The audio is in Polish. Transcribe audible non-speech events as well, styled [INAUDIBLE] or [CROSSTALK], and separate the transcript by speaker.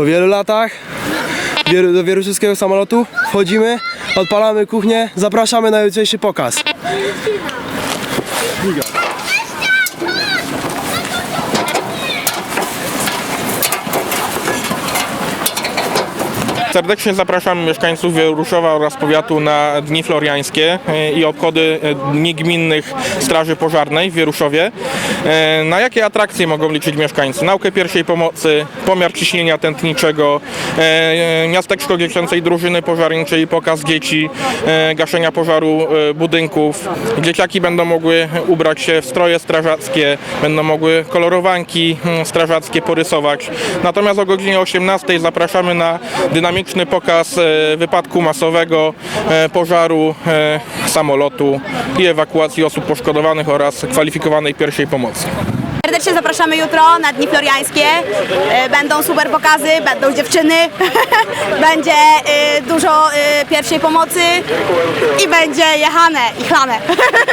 Speaker 1: Po wielu latach do wieruszewskiego samolotu wchodzimy, odpalamy kuchnię, zapraszamy na jutrzejszy pokaz.
Speaker 2: Serdecznie zapraszamy mieszkańców Wieruszowa oraz powiatu na Dni Floriańskie e, i obchody e, Dni Gminnych Straży Pożarnej w Wieruszowie. E, Na jakie atrakcje mogą liczyć mieszkańcy? Naukę pierwszej pomocy, pomiar ciśnienia tętniczego, miasteczko dziecięcej drużyny pożarniczej, pokaz dzieci, gaszenia pożaru budynków. Dzieciaki będą mogły ubrać się w stroje strażackie, będą mogły kolorowanki mm, strażackie porysować. Natomiast o godzinie 18 zapraszamy na dynamiczny pokaz e, wypadku masowego, e, pożaru e, samolotu i ewakuacji osób poszkodowanych oraz kwalifikowanej pierwszej pomocy.
Speaker 3: Serdecznie zapraszamy jutro na Dni Floriańskie. Będą super pokazy, będą dziewczyny, [LAUGHS] będzie dużo pierwszej pomocy i będzie jechane i chlane. [LAUGHS]